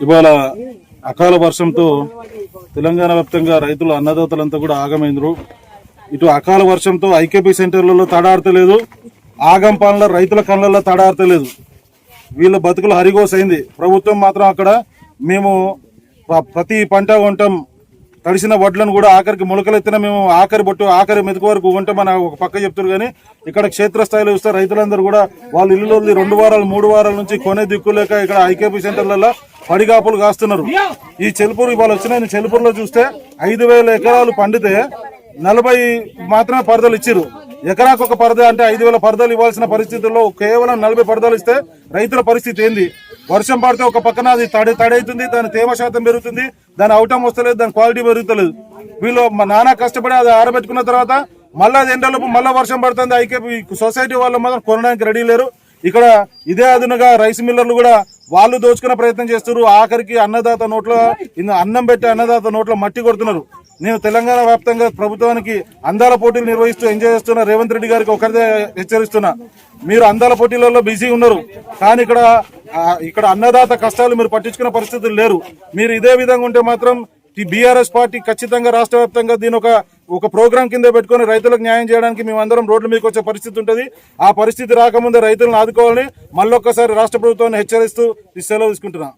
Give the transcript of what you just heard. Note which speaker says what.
Speaker 1: ఇవాళ అకాల వర్షంతో తెలంగాణ వ్యాప్తంగా రైతులు అన్నదాతలంతా కూడా ఆగమైందరు ఇటు అకాల వర్షంతో ఐకేపీ సెంటర్లలో తడాడతలేదు ఆగం పనుల రైతుల కళ్ళల్లో తడాడతలేదు వీళ్ళ బతుకులు హరిగోసైంది. ప్రభుత్వం మాత్రం అక్కడ మేము ప్రతి పంట కొంటాం. తడిసిన వడ్లను కూడా ఆఖరికి మొలకలెత్తిన మేము ఆఖరి బొట్టు ఆఖరి మెతుకు వరకు కొంటామని ఒక పక్క చెప్తారు కానీ ఇక్కడ క్షేత్రస్థాయిలో చూస్తే రైతులందరూ కూడా వాళ్ళ ఇల్లులో రెండు వారాలు మూడు వారాల నుంచి కొనే దిక్కులేక ఇక్కడ ఐకేపీ సెంటర్లలో పడిగాపులు కాస్తున్నారు. ఈ చెలుపూరు ఇవాళ వచ్చిన చెలుపూరులో చూస్తే ఐదు వేల ఎకరాలు పండితే నలభై మాత్రమే పరదలు ఇచ్చిర్రు. ఎకరాకు ఒక పరద అంటే ఐదు వేల పరదలు ఇవ్వాల్సిన పరిస్థితుల్లో కేవలం నలభై పరదలు ఇస్తే రైతుల పరిస్థితి ఏంది? వర్షం పడితే ఒక పక్కన అది తడి తడైతుంది దాని తేమ శాతం పెరుగుతుంది దాని అవుటం వస్తలేదు దాని క్వాలిటీ పెరుగుతలేదు. వీళ్ళు మా నాన్న కష్టపడి అది ఆరబెట్టుకున్న తర్వాత మళ్ళా అది ఎండలోపు మళ్ళా వర్షం పడుతుంది అయితే సొసైటీ వాళ్ళు మాత్రం కొనడానికి రెడీ లేరు. ఇక్కడ ఇదే అదునుగా రైస్ మిల్లర్లు కూడా వాళ్ళు దోచుకునే ప్రయత్నం చేస్తున్నారు. ఆఖరికి అన్నదాత నోట్లో అన్నం పెట్టి అన్నదాత నోట్లో మట్టి కొడుతున్నారు. నేను తెలంగాణ వ్యాప్తంగా ప్రభుత్వానికి అందాల పోటీలు నిర్వహిస్తూ ఎంజాయ్ చేస్తున్న రేవంత్ రెడ్డి గారికి ఒకరిదే హెచ్చరిస్తున్నా. మీరు అందాల పోటీలలో బిజీ ఉన్నారు. కానీ ఇక్కడ ఇక్కడ అన్నదాత కష్టాలు మీరు పట్టించుకునే పరిస్థితులు లేరు. మీరు ఇదే విధంగా ఉంటే మాత్రం ఈ బీఆర్ఎస్ పార్టీ ఖచ్చితంగా రాష్ట్ర వ్యాప్తంగా దీని ఒక ఒక ప్రోగ్రాం కింద పెట్టుకొని రైతులకు న్యాయం చేయడానికి మేమందరం రోడ్ల మీదకి వచ్చే పరిస్థితి ఉంటుంది. ఆ పరిస్థితి రాకముందే రైతులను ఆదుకోవాలని మళ్ళొక్కసారి రాష్ట్ర ప్రభుత్వాన్ని హెచ్చరిస్తూ ఈ సెలవు తీసుకుంటున్నాం.